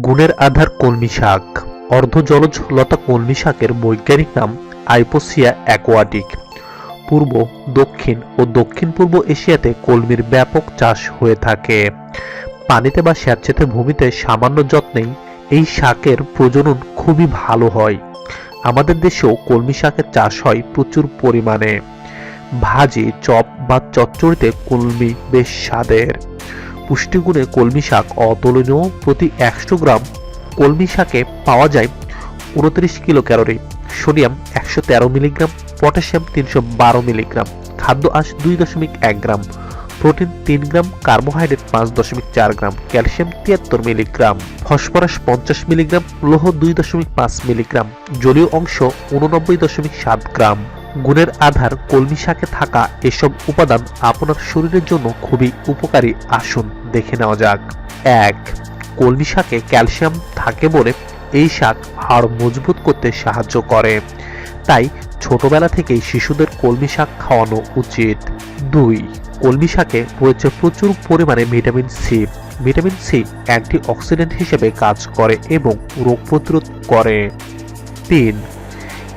গুণের আধার কলমি শাক। অর্ধ জলজ লতা কলমি শাকের বৈজ্ঞানিক নাম আইপোসিয়া অ্যাকোয়াটিক। পূর্ব, দক্ষিণ ও দক্ষিণ পূর্ব এশিয়াতে কলমির ব্যাপক চাষ হয়ে থাকে। পানিতে বা স্যাঁতসেঁতে ভূমিতে সামান্য যত্নেই এই শাকের প্রজনন খুবই ভালো হয়। আমাদের দেশেও কলমি শাকের চাষ হয় প্রচুর পরিমাণে। ভাজি, চপ বা চচ্চড়িতে কলমি বেশ স্বাদের। পুষ্টিগুণে কলমি শাক অতুলনীয়। প্রতি একশো গ্রাম কলমি শাকে পাওয়া যায় উনত্রিশ কিলো ক্যালোরি। সোডিয়াম একশো তেরো মিলিগ্রাম, পটাশিয়াম তিনশো বারো মিলিগ্রাম, খাদ্য আঁশ দুই দশমিক এক গ্রাম, প্রোটিন তিন গ্রাম, কার্বোহাইড্রেট পাঁচ দশমিক চার গ্রাম, ক্যালসিয়াম তিয়াত্তর মিলিগ্রাম, ফসফরাস পঞ্চাশ মিলিগ্রাম, লৌহ দুই দশমিক পাঁচ মিলিগ্রাম, জলীয় অংশ উননব্বই দশমিক সাত গ্রাম। গুণের আধার কলমি শাকে থাকা এসব উপাদান আপনার শরীরের জন্য খুবই উপকারী। আসুন দেখে নেওয়া যাক। এক, কলমি শাকে ক্যালসিয়াম থাকে বলে এই শাক হাড় মজবুত করতে সাহায্য করে। তাই ছোটবেলা থেকেই শিশুদের কলমি শাক খাওয়ানো উচিত। দুই, কলমি শাকে রয়েছে প্রচুর পরিমাণে vitamin C. Vitamin C antioxidant হিসেবে কাজ করে এবং রোগ প্রতিরোধ করে। তিন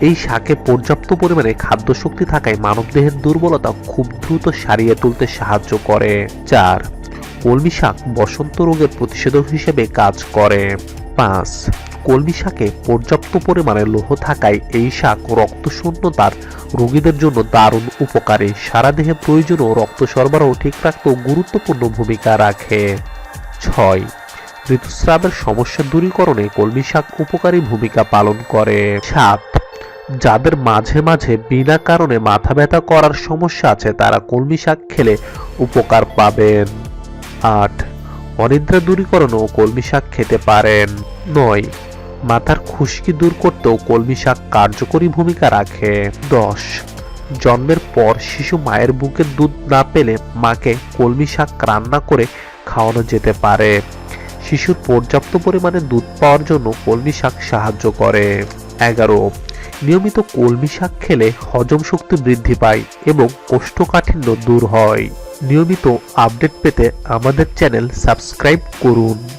এই শাকে পর্যাপ্ত পরিমাণে খাদ্য শক্তি থাকায় মানবদেহের দুর্বলতা খুব দ্রুত সারিয়ে তুলতে সাহায্য করে। চার, কলমি শাক বসন্ত রোগের প্রতিষেধক হিসেবে কাজ করে। পাঁচ, কলমি শাকে পর্যাপ্ত পরিমাণে লোহ থাকায় এই শাক রক্তশূন্যতার রোগীদের জন্য দারুণ উপকারী। সারা দেহে প্রয়োজনীয় রক্ত সরবরাহ ঠিক রাখতেও গুরুত্বপূর্ণ ভূমিকা রাখে। ছয়, ঋতুস্রাবের সমস্যা দূরীকরণে কলমি শাক উপকারী ভূমিকা পালন করে। সাত যাদের মাঝে মাঝে বিনা কারণে মাথা ব্যথা করার সমস্যা আছে, তারা কলমি শাক খেলে উপকার পাবেন। আট, অনিদ্রা দূরীকরণেও কলমি শাক খেতে পারেন। নয়, মাথার খুশকি দূর করতেও কলমি শাক কার্যকরী ভূমিকা রাখে। দশ, জন্মের পর শিশু মায়ের বুকের দুধ না পেলে মাকে কলমি শাক রান্না করে খাওয়ানো যেতে পারে। শিশুর পর্যাপ্ত পরিমাণে দুধ পাওয়ার জন্য কলমি শাক সাহায্য করে। এগারো নিয়মিত কলমি শাক খেলে হজম শক্তি বৃদ্ধি পায় এবং কোষ্ঠকাঠিন্য দূর হয়। নিয়মিত আপডেট পেতে আমাদের চ্যানেল সাবস্ক্রাইব করুন।